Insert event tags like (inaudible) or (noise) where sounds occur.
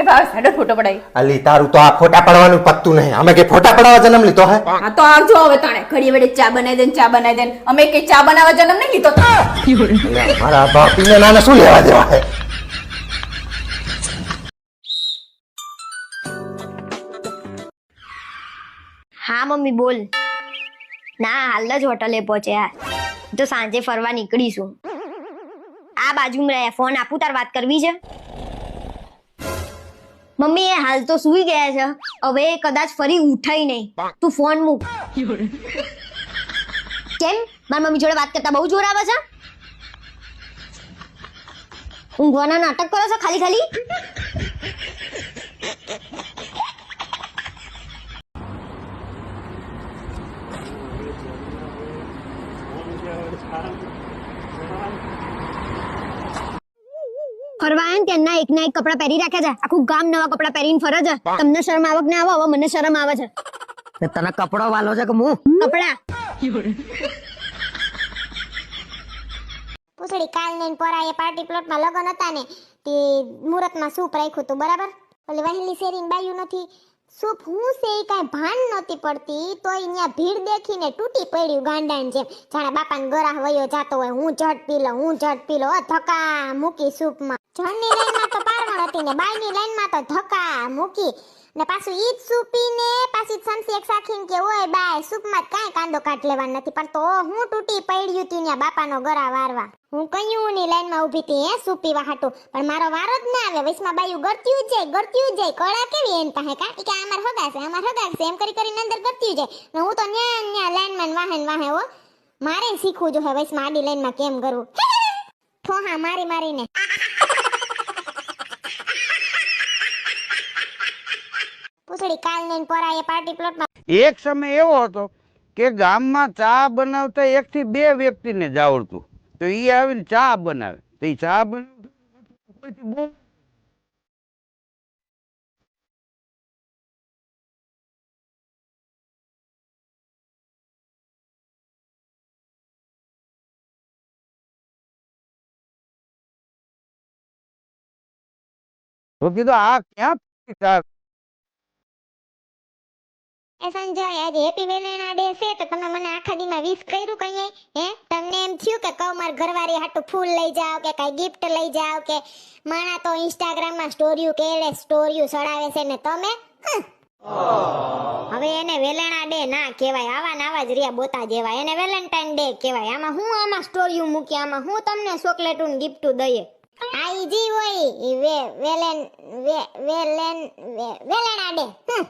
એ ભાવે સાડો ફોટો પડાવી અલી તારું તો આ ફોટા પડવાનું પત્તું નહીં. અમે કે ફોટા પડાવવા જન્મ લીધો હે? હા તો આવજો હવે તાણે. ઘડી વડે ચા બનાવી દેન ચા બનાવી દેન અમે કે ચા બનાવવા જન્મ નહીં લીધો. તો મારા બાપીને નાને શું લેવા દેવા હે? હા મમ્મી બોલ. ના હાલ જ હોટલે પહોંચ્યા. તો સાંજે ફરવા નીકળીશું આ બાજુમાં રહ્યા ફોન આપું તાર વાત કરવી છે? મમ્મી એ હાલ તો સૂઈ ગયા છે. હવે કદાચ ફરી ઉઠાય નહીં. તું ફોન મૂક. કેમ? મારી મમ્મી જોડે વાત કરતા બહુ જોર આવે છે? ઊંઘવાના નાટક કરો છો ખાલી ખાલી? ફરવા આયા ને ત્યાંના એક ના એક કપડા પહેરી રાખ્યા છે. આખું ગામ નવા કપડા પહેરીને ફરે છે. તમને શરમ આવક ના આવે? હવે મને શરમ આવે છે. તે તને કપડો વાલો છે કે હું કપડા. પૂછડી કાલ ને પોરા એ પાર્ટી પ્લોટમાં લગન હતા ને તે મુહૂર્તમાં સૂપ રાખ્યું હતું બરાબર? ઓલી વહેલી શેરીન બાયું નથી. સૂપ હું છે એ કાંઈ ભાન નહોતી પડતી તો અહીંયા ભીડ દેખીને તૂટી પડ્યું ગાંડાની જેમ. જાણે બાપાને ગરાહ વયો જાતો હોય, હું ઝટ પી લો હું ઝટ પી લો ધક્કા મૂકી સૂપમાં. જણની લાઈનમાં તો પારવણ હતી ને, બાયની લાઈનમાં તો ધક્કા મૂકી ને પાછું ઈ જ સૂપ પાછી સંસી એક સાખીને કે, ઓય બાય, સૂપમાં કાંઈ કાંદો કાઢ લેવાનો નથી. પણ તો હું તૂટી પડ્યું તું ત્યાં બાપાનો ગરા વારવા. હું કયું ની લાઈનમાં ઊભી હતી, હે સૂપ પીવા પણ મારો વારો જ ના આવે. વૈષ્ણવ બાયું ગરત્યું જાય ગરત્યું જાય કળા કેવી એન પાસે કા? કે અમાર હગાશે અમાર હગાશે. એમ કરી કરીને અંદર ગરત્યું જાય ને હું તો ન્યા ન્યા લાઈનમાં વાહન વાહે હો. મારે શીખવું જો હે વૈષ્ણવ આડી લાઈનમાં કેમ કરવું (laughs) ઠોહા, મારી મારીને. (laughs) પૂછડી કાલ ને પોરા એ પાર્ટી પ્લોટમાં એક સમય એવો હતો કે ગામમાં ચા બનાવતા એક થી બે વ્યક્તિને જ આવડતું. તો એ આવીને ચા બનાવે. તો એ ચા કીધું, આ ક્યાં એ સંજય, આજે હેપી વેલેના ડે છે, તો તમે મને આખા દીમાં વિશ કર્યું કઈ હે? તમને એમ થયું કે કહું માર ઘરવાળી હાટુ ફૂલ લઈ જાઓ કે કઈ ગિફ્ટ લઈ જાઓ કે માણા તો ઇન્સ્ટાગ્રામમાં સ્ટોરીઓ કેળે સ્ટોરીઓ ચડાવે છે ને તમે? હવે એને વેલેણા ડે ના કહેવાય, આવા ને આવા જ રહ્યા બોતા જેવા. એને વેલેન્ટાઇન ડે કહેવાય. આમાં હું આમાં સ્ટોરીઓ મૂકી, આમાં હું તમને ચોકલેટું ને ગિફ્ટું દઈએ? આઈ જી હોય વેલેન વેલેન વેલેણા ડે હં.